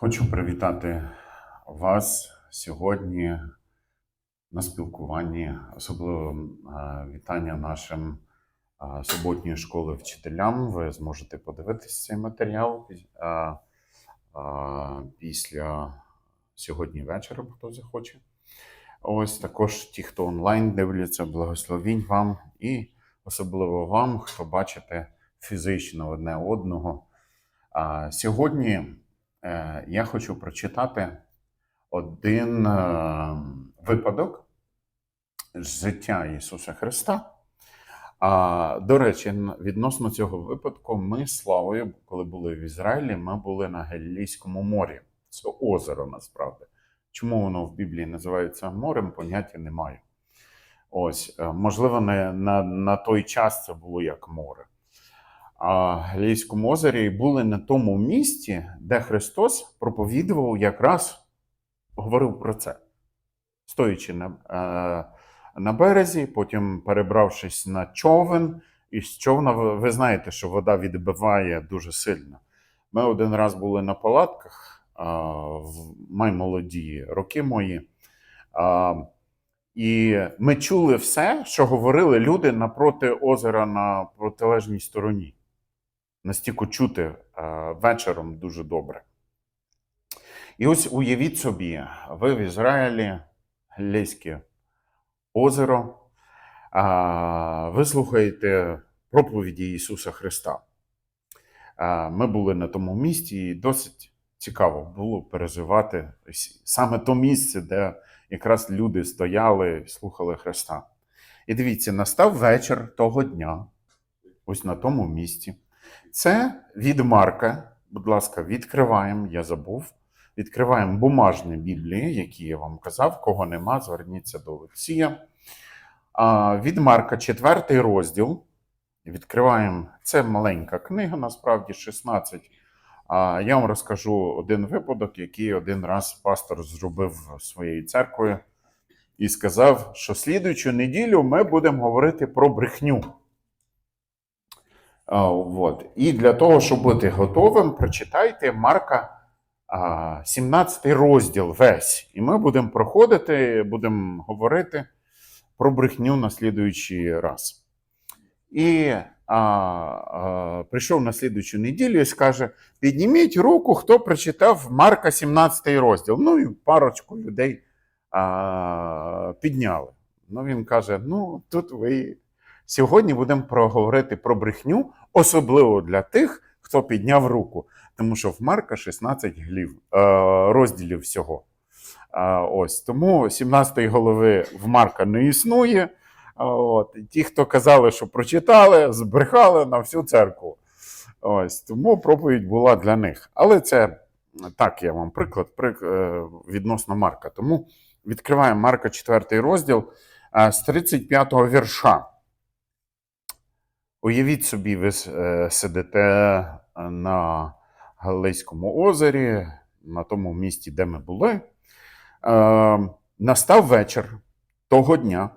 Хочу привітати вас сьогодні на спілкуванні, особливо вітання нашим суботньої школи вчителям. Ви зможете подивитися цей матеріал після сьогодні вечора, хто захоче. Ось також ті, хто онлайн дивляться, благословінь вам і особливо вам, хто бачите фізично одне одного. Сьогодні я хочу прочитати один е, випадок з життя Ісуса Христа. До речі, відносно цього випадку, ми Славою, коли були в Ізраїлі, ми були на Галілійському морі. Це озеро насправді. Чому воно в Біблії називається морем, поняття не маю. Ось, е, можливо, не, на, на той час це було як море. Галілейському озері були на тому місці, де Христос проповідував якраз говорив про це, стоячи на, е, на березі, потім перебравшись на човен, і з човна ви, знаєте, що вода відбиває дуже сильно. Ми один раз були на палатках в май молоді роки мої. І ми чули все, що говорили люди напроти озера на протилежній стороні. Настільки чути е, вечором дуже добре. І ось уявіть собі, ви в Ізраїлі, Галілейське озеро, ви слухаєте проповіді Ісуса Христа. Ми були на тому місці, і досить цікаво було переживати саме то місце, де якраз люди стояли і слухали Христа. І дивіться, настав вечір того дня, ось на тому місці. Це від Марка. Будь ласка, відкриваємо, я забув. Відкриваємо бумажні Біблії, які я вам казав. Кого нема, зверніться до Олексія. Від Марка, четвертий розділ. Відкриваємо. Це маленька книга, насправді 16. А, я вам розкажу один випадок, який один раз пастор зробив своєю церквою і сказав, що слідуючу неділю ми будемо говорити про брехню. От. І для того, щоб бути готовим, прочитайте Марка 17 розділ весь. І ми будемо проходити, будемо говорити про брехню на слідуючий раз. І а, а, прийшов на слідуючу неділю і скаже: підніміть руку, хто прочитав Марка 17 розділ. Ну і парочку людей а, підняли. Ну він каже: ну, тут ви. Сьогодні будемо проговорити про брехню, особливо для тих, хто підняв руку. Тому що в Марка 16 глів, е, розділів всього. Е, ось тому 17-ї голови в Марка не існує. Е, От. Ті, хто казали, що прочитали, збрехали на всю церкву. Ось тому проповідь була для них. Але це так, я вам приклад прик- відносно Марка. Тому відкриваємо Марка 4 розділ з 35-го вірша. Уявіть собі, ви е, сидите на Галилейському озері, на тому місці, де ми були. Е, настав вечір того дня.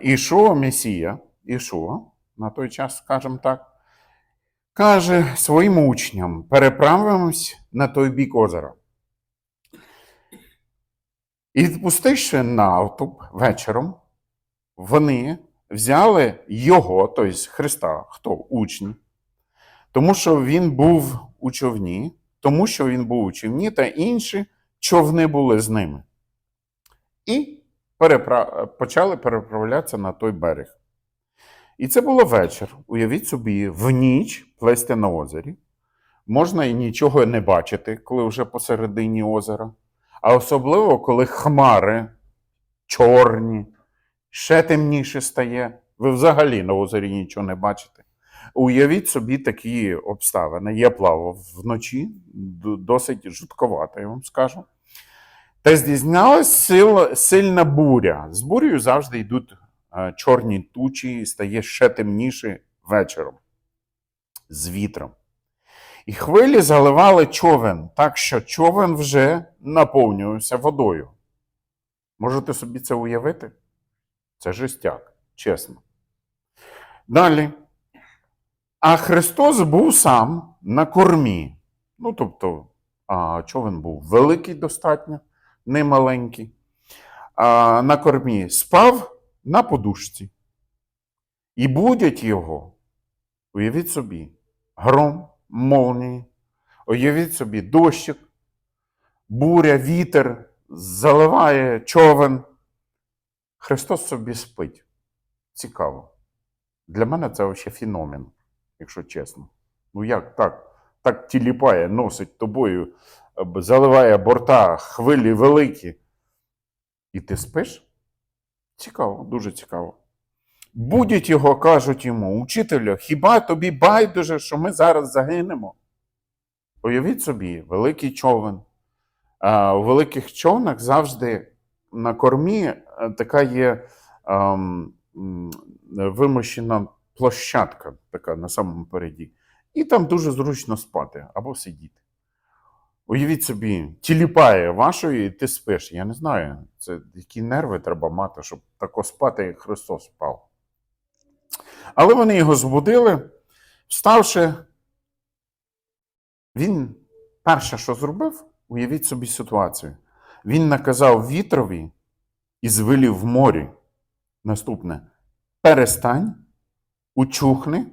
Ішуа Месія, Ішуа, на той час, скажімо так, каже своїм учням: переправимось на той бік озера. І відпустивши натовп вечором, вони взяли його, тобто Христа, хто учні, тому що він був у човні, тому що він був у човні, та інші човни були з ними. І перепра... почали переправлятися на той берег. І це було вечір. Уявіть собі, в ніч плести на озері. Можна і нічого не бачити, коли вже посередині озера. А особливо, коли хмари чорні, ще темніше стає. Ви взагалі на озері нічого не бачите. Уявіть собі такі обставини. Я плавав вночі, досить жутковато, я вам скажу. Та здійснялась сил, сильна буря. З бурею завжди йдуть е, чорні тучі, стає ще темніше вечором з вітром. І хвилі заливали човен, так що човен вже наповнювався водою. Можете собі це уявити? Це жестяк, чесно. Далі. А Христос був сам на кормі. Ну, тобто, а човен був великий достатньо, не маленький. А на кормі спав на подушці. І будять його, уявіть собі, гром, молнії, уявіть собі, дощик, буря, вітер заливає човен. Христос собі спить. Цікаво. Для мене це взагалі феномен, якщо чесно. Ну як так? Так тіліпає, носить тобою, заливає борта, хвилі великі. І ти спиш? Цікаво, дуже цікаво. Будять його, кажуть йому, учителю, хіба тобі байдуже, що ми зараз загинемо? Уявіть собі, великий човен. А, у великих човнах завжди на кормі е, така є ем, вимощена площадка, така на самому переді. І там дуже зручно спати або сидіти. Уявіть собі, тіліпає вашої, і ти спиш. Я не знаю, це які нерви треба мати, щоб тако спати, як Христос спав. Але вони його збудили, вставши, він перше, що зробив, уявіть собі ситуацію. Він наказав вітрові і звелів в морі. Наступне: перестань, учухни,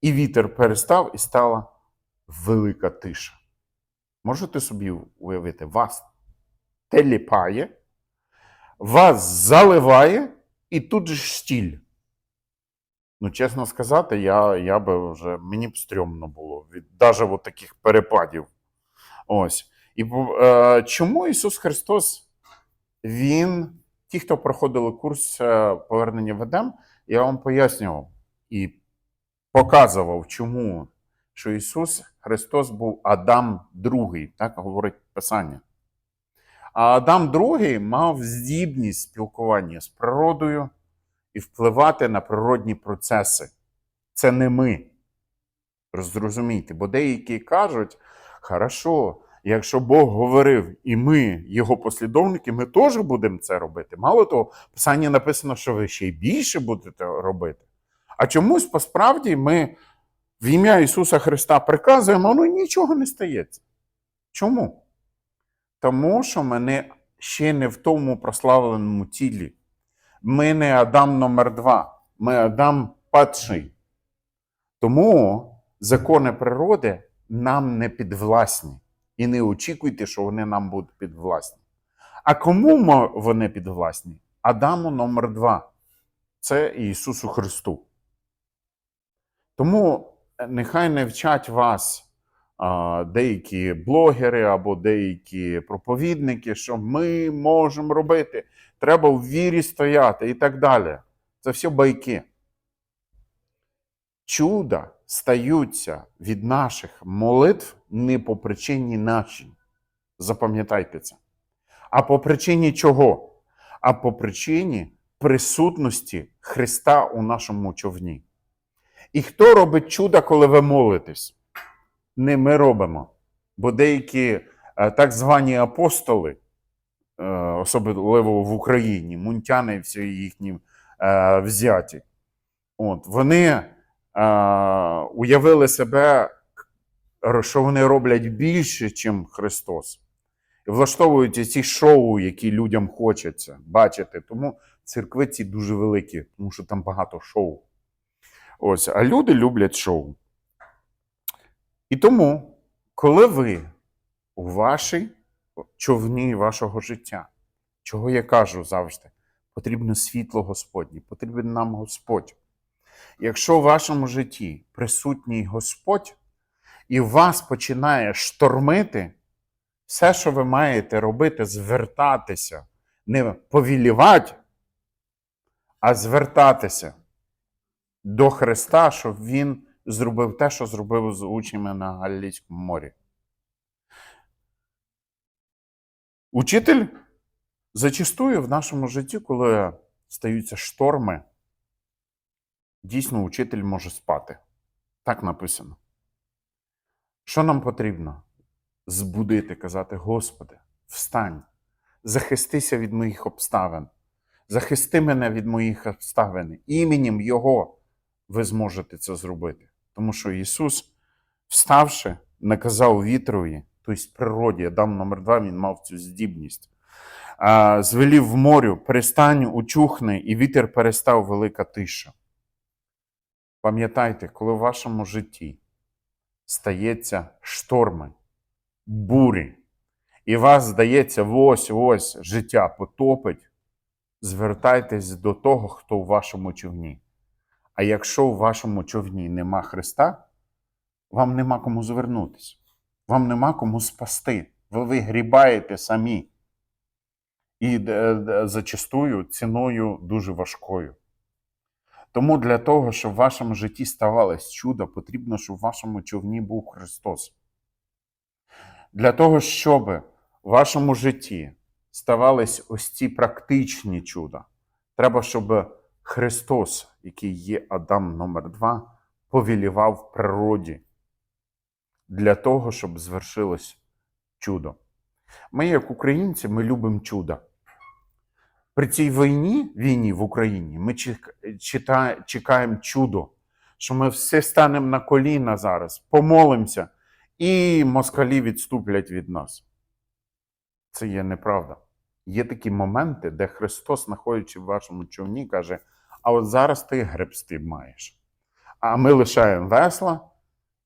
і вітер перестав, і стала велика тиша. Можете собі уявити, вас теліпає, вас заливає, і тут же стіль. Ну, чесно сказати, я, я би вже мені б стрьомно було від навіть от таких перепадів. Ось. І е, чому Ісус Христос, Він, ті, хто проходили курс е, повернення в Едем, я вам пояснював і показував, чому що Ісус Христос був Адам другий, так говорить Писання. А Адам другий мав здібність спілкування з природою і впливати на природні процеси. Це не ми. Зрозумійте, бо деякі кажуть, хорошо, якщо Бог говорив, і ми, його послідовники, ми теж будемо це робити. Мало того, в Писанні написано, що ви ще й більше будете робити. А чомусь посправді ми в ім'я Ісуса Христа приказуємо, ну нічого не стається. Чому? Тому що ми ще не в тому прославленому тілі. Ми не Адам номер два, ми Адам падший. Тому закони природи нам не підвласні. І не очікуйте, що вони нам будуть підвласні. А кому вони підвласні? Адаму номер два. Це Ісусу Христу. Тому е, нехай не вчать вас а, деякі блогери або деякі проповідники, що ми можемо робити, треба в вірі стояти і так далі. Це все байки. Чуда стаються від наших молитв не по причині нашій. Запам'ятайте це. А по причині чого? А по причині присутності Христа у нашому човні. І хто робить чуда, коли ви молитесь? Не ми робимо. Бо деякі е, так звані апостоли, е, особливо в Україні, мунтяни і всі їхні е, взяті, от, вони уявили себе, що вони роблять більше, ніж Христос. І влаштовують ці шоу, які людям хочеться бачити. Тому церкви ці дуже великі, тому що там багато шоу. Ось, а люди люблять шоу. І тому, коли ви у вашій човні вашого життя, чого я кажу завжди, потрібно світло Господнє, потрібен нам Господь. Якщо в вашому житті присутній Господь, і вас починає штормити, все, що ви маєте робити, звертатися, не повілівати, а звертатися до Христа, щоб Він зробив те, що зробив з учнями на Галілійському морі. Учитель зачастую в нашому житті, коли стаються шторми, дійсно учитель може спати. Так написано. Що нам потрібно? Збудити, казати, Господи, встань, захистися від моїх обставин, захисти мене від моїх обставин. Іменем Його ви зможете це зробити. Тому що Ісус, вставши, наказав вітрові тобто природі, Адам номер два, він мав цю здібність. Звелів в морю, перестань, учухни, і вітер перестав велика тиша. Пам'ятайте, коли в вашому житті стається шторми, бурі, і вас здається, ось ось життя потопить, звертайтесь до того, хто у вашому човні. А якщо у вашому човні нема Христа, вам нема кому звернутися, вам нема кому спасти. Ви вигрібаєте самі. І е, е, зачастую ціною дуже важкою. Тому для того, щоб в вашому житті ставалось чудо, потрібно, щоб в вашому човні був Христос. Для того, щоб в вашому житті ставались ось ці практичні чуда, треба, щоб Христос, який є Адам номер 2 повілівав природі для того, щоб звершилось чудо. Ми, як українці, ми любимо чудо. При цій війні, війні в Україні, ми чекаємо чудо, що ми все станемо на коліна зараз, помолимося, і москалі відступлять від нас. Це є неправда. Є такі моменти, де Христос, знаходячи в вашому човні, каже: а от зараз ти гребсти маєш. А ми лишаємо весла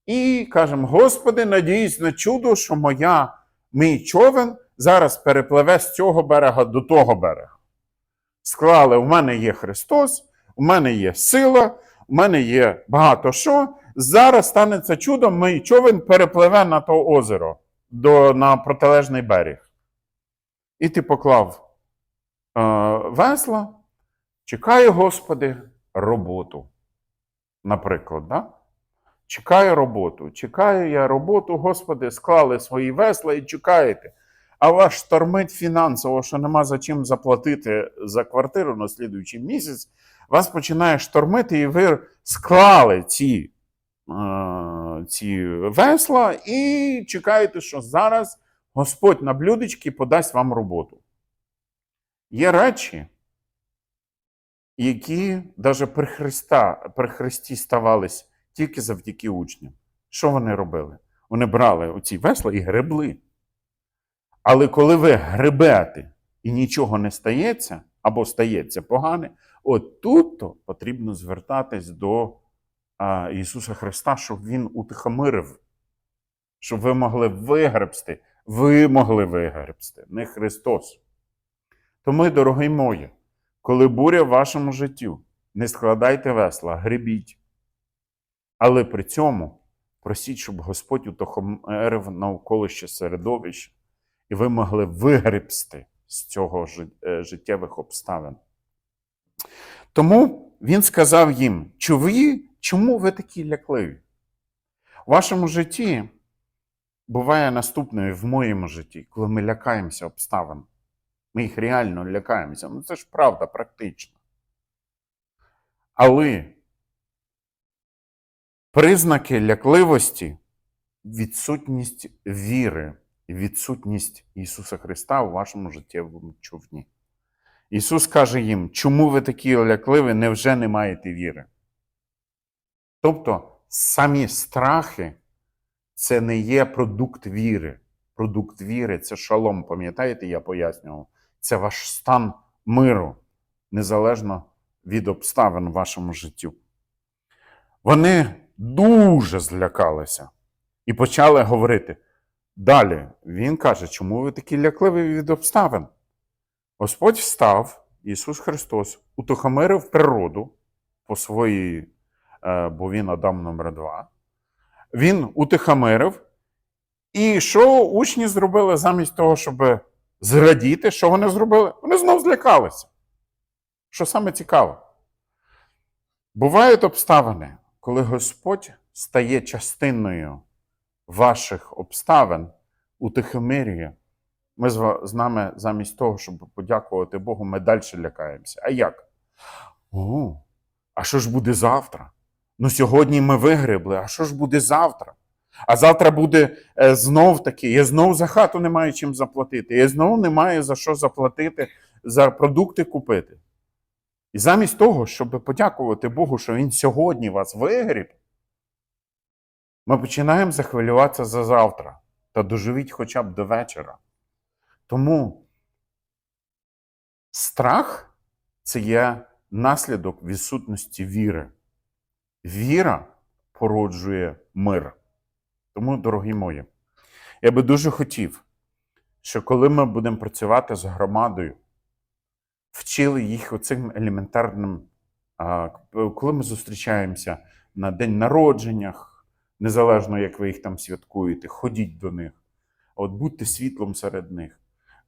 і кажемо: Господи, надіюсь на чудо, що моя, мій човен зараз перепливе з цього берега до того берега. Склали, у мене є Христос, у мене є сила, у мене є багато що. Зараз станеться чудо, мій човен перепливе на то озеро до, на протилежний берег. І ти поклав е, весла, чекає, Господи, роботу. Наприклад, да? чекаю роботу, чекаю я роботу, Господи, склали свої весла і чекаєте. А вас штормить фінансово, що нема за чим заплатити за квартиру на слідуючий місяць, вас починає штормити, і ви склали ці, е, ці весла і чекаєте, що зараз Господь на блюдечки подасть вам роботу. Є речі, які навіть при, Христа, при Христі ставались тільки завдяки учням. Що вони робили? Вони брали оці весла і гребли. Але коли ви гребете і нічого не стається, або стається погане, от тут-то потрібно звертатись до а, Ісуса Христа, щоб Він утихомирив, щоб ви могли вигребсти. Ви могли вигребсти, не Христос. Тому, дорогі мої, коли буря в вашому житті, не складайте весла, гребіть. Але при цьому просіть, щоб Господь утихомирив навколище середовище, і ви могли вигребсти з цього е, життєвих обставин. Тому він сказав їм: «Чуви- чому ви такі лякливі? У вашому житті буває наступне в моєму житті, коли ми лякаємося обставин. Ми їх реально лякаємося. Ну це ж правда, практично. Але признаки лякливості відсутність віри, відсутність Ісуса Христа у вашому життєвому човні. Ісус каже їм, чому ви такі лякливі, невже не маєте віри? Тобто самі страхи це не є продукт віри. Продукт віри це шалом, пам'ятаєте, я пояснював. Це ваш стан миру, незалежно від обставин в вашому житті. Вони дуже злякалися і почали говорити. Далі він каже, чому ви такі лякливі від обставин? Господь встав, Ісус Христос, утихомирив природу по своїй, е, бо він Адам номер два. Він утихомирив. І що учні зробили замість того, щоб зрадіти, що вони зробили? Вони знов злякалися. Що саме цікаво? Бувають обставини, коли Господь стає частиною ваших обставин, утихомирює. Ми з нами замість того, щоб подякувати Богу, ми далі лякаємося. А як? О, а що ж буде завтра? Ну, сьогодні ми вигребли, а що ж буде завтра? А завтра буде е, знов таки, я знов за хату не маю чим заплатити, я знов не маю за що заплатити, за продукти купити. І замість того, щоб подякувати Богу, що Він сьогодні вас вигріб, ми починаємо захвилюватися за завтра. та доживіть хоча б до вечора. Тому страх це є наслідок відсутності віри. Віра породжує мир. Тому, дорогі мої, я би дуже хотів, що коли ми будемо працювати з громадою, вчили їх оцим елементарним, коли ми зустрічаємося на день народженнях, незалежно як ви їх там святкуєте, ходіть до них, от будьте світлом серед них.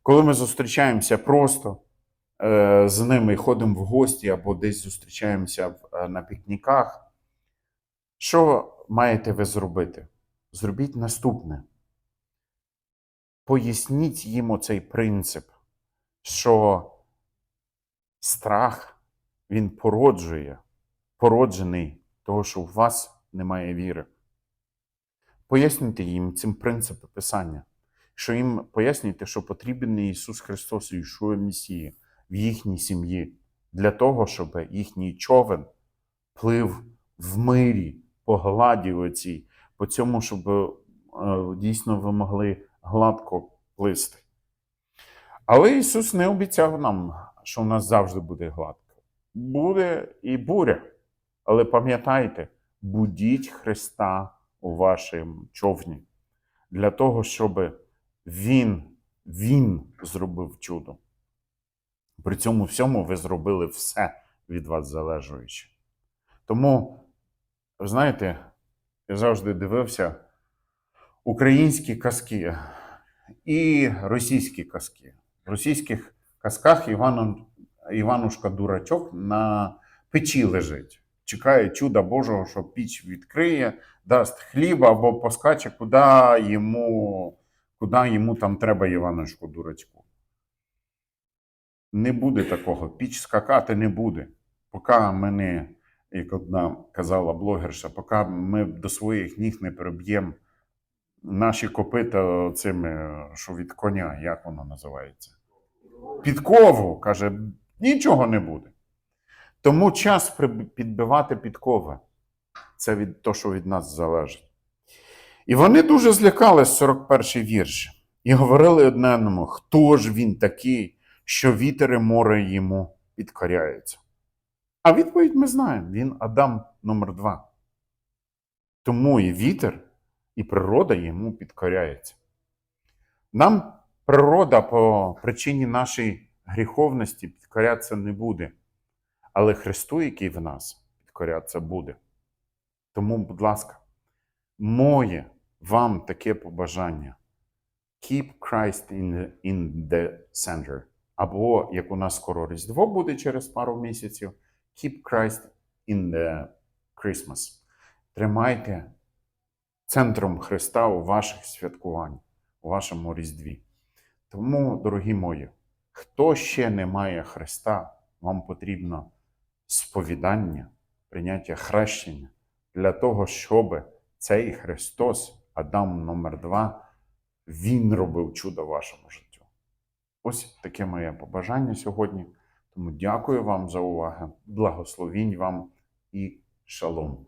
Коли ми зустрічаємося просто е, з ними ходимо в гості або десь зустрічаємося е, на пікніках, що маєте ви зробити? Зробіть наступне. Поясніть їм оцей принцип, що страх він породжує, породжений того, що у вас немає віри. Пояснюйте їм цим принципи Писання, що їм пояснюйте, що потрібен Ісус Христос і Ішуа Месія в їхній сім'ї для того, щоб їхній човен плив в мирі, по гладі оцій, по цьому, щоб е, дійсно ви могли гладко плисти. Але Ісус не обіцяв нам, що в нас завжди буде гладко. Буде і буря. Але пам'ятайте, будіть Христа у вашому човні для того, щоб Він, Він зробив чудо. При цьому всьому ви зробили все від вас залежуюче. Тому, знаєте, я завжди дивився українські казки і російські казки. В російських казках Івану, Іванушка Дурачок на печі лежить. Чекає чуда Божого, що піч відкриє, дасть хліба або поскаче, куди йому, куди йому там треба Іванушку Дурачку. Не буде такого. Піч скакати не буде. Поки ми не, як одна казала блогерша, поки ми до своїх ніг не переб'ємо наші копита цими, що від коня, як воно називається? Підкову, каже, нічого не буде. Тому час підбивати підкови. Це від того, що від нас залежить. І вони дуже злякались 41-й вірш. І говорили одне одному, хто ж він такий, що вітер і море йому підкоряються. А відповідь ми знаємо: він Адам номер два. Тому і вітер, і природа йому підкоряється. Нам природа по причині нашої гріховності підкорятися не буде, але Христу, який в нас, підкорятися буде. Тому, будь ласка, моє вам таке побажання. Keep Christ in the, in the center. Або, як у нас скоро Різдво буде через пару місяців, Keep Christ in the Christmas. Тримайте центром Христа у ваших святкуваннях, у вашому Різдві. Тому, дорогі мої, хто ще не має Христа, вам потрібно сповідання, прийняття хрещення для того, щоб цей Христос, Адам номер 2 Він робив чудо вашому життю. Ось таке моє побажання сьогодні. Тому дякую вам за увагу, благословінь вам і шалом.